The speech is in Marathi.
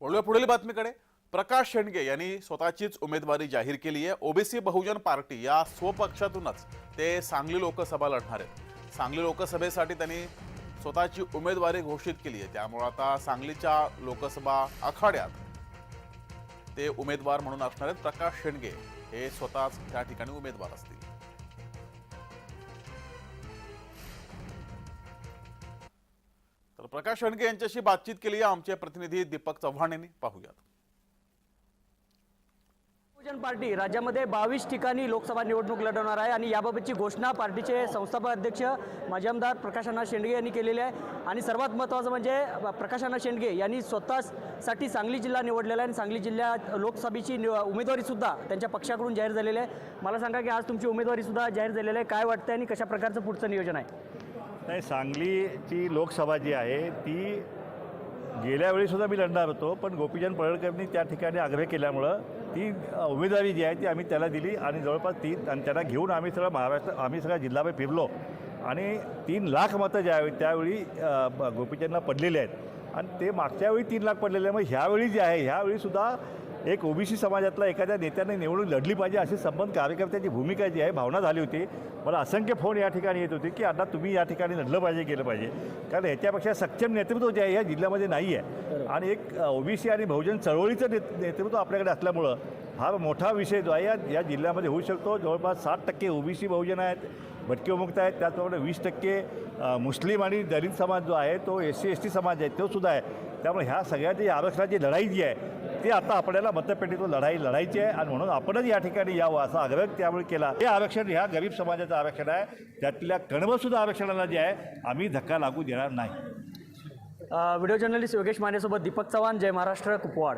वळूया पुढील बातमीकडे. प्रकाश शेंडगे यांनी स्वतःचीच उमेदवारी जाहीर केली आहे. ओबीसी बहुजन पार्टी या स्वपक्षातूनच ते सांगली लोकसभा लढणार आहेत. सांगली लोकसभेसाठी त्यांनी स्वतःची उमेदवारी घोषित केली आहे. त्यामुळे आता सांगलीच्या लोकसभा आखाड्यात ते उमेदवार म्हणून असणार आहेत. प्रकाश शेंडगे हे स्वतःच त्या ठिकाणी उमेदवार असतील. प्रकाश शेंडगे यांच्याशी बातचीत केली. आहे आमचे प्रतिनिधी दीपक चव्हाण यांनी. पाहूयात. बहुजन पार्टी राज्यामध्ये बावीस ठिकाणी लोकसभा निवडणूक लढवणार आहे आणि याबाबतची घोषणा पार्टीचे संस्थापक अध्यक्ष माजी आमदार प्रकाशअण्णा शेंडगे यांनी केलेली आहे. आणि सर्वात महत्त्वाचं म्हणजे प्रकाशना शेंडगे यांनी स्वतःसाठी सांगली जिल्हा निवडलेला आहे आणि सांगली जिल्ह्यात लोकसभेची निव उमेदवारीसुद्धा त्यांच्या पक्षाकडून जाहीर झालेली आहे. मला सांगा की आज तुमची उमेदवारीसुद्धा जाहीर झालेली आहे. काय वाटतं आणि कशा प्रकारचं पुढचं नियोजन आहे? नाही सांगलीची लोकसभा जी आहे ती गेल्या वेळीसुद्धा मी लढणार होतो पण गोपीचंद पडळकरनी त्या ठिकाणी आग्रह केल्यामुळं ती उमेदवारी जी आहे ती आम्ही त्याला दिली आणि जवळपास तीन आणि त्यांना घेऊन आम्ही सगळं महाराष्ट्र आम्ही सगळ्या जिल्हाभर फिरलो. आणि तीन लाख मतं ज्यावेळी त्यावेळी गोपीचंदला पडलेले पडलेली आहेत. आणि ते मागच्या वेळी तीन लाख पडलेले आहे मग ह्यावेळी जे आहे ह्यावेळीसुद्धा एक ओबीसी समाजातला एखाद्या नेत्याने निवडून लढली पाहिजे अशी संबंध कार्यकर्त्याची भूमिका जी आहे भावना झाली होती. मला असंख्य फोन या ठिकाणी येत होते की आता तुम्ही या ठिकाणी लढलं पाहिजे केलं पाहिजे. कारण ह्याच्यापेक्षा सक्षम नेतृत्व जे आहे या जिल्ह्यामध्ये नाही आहे. आणि एक ओबीसी आणि बहुजन चळवळीचं नेत नेतृत्व आपल्याकडे असल्यामुळं हा मोठा विषय जो आहे या या जिल्ह्यामध्ये होऊ शकतो. जवळपास साठ टक्के ओबीसी बहुजन आहेत भटके मुक्त आहेत त्याचप्रमाणे वीस टक्के मुस्लिम आणि दलित समाज जो आहे तो एस सी एस टी समाज आहे तो सुद्धा आहे. त्यामुळे ह्या सगळ्याची आरक्षणाची लढाई जी आहे ती आता आपल्याला मतपेटीतून लढाई लढायची आहे आणि म्हणून आपणच या ठिकाणी यावं असा आग्रह त्यामुळे केला. हे आरक्षण ह्या गरीब समाजाचं आरक्षण आहे. त्यातल्या कणवसुद्धा आरक्षणाला जे आहे आम्ही धक्का लागू देणार नाही. व्हिडिओ जर्नलिस्ट योगेश मानेसोबत दीपक चव्हाण जय महाराष्ट्र कुपवाड.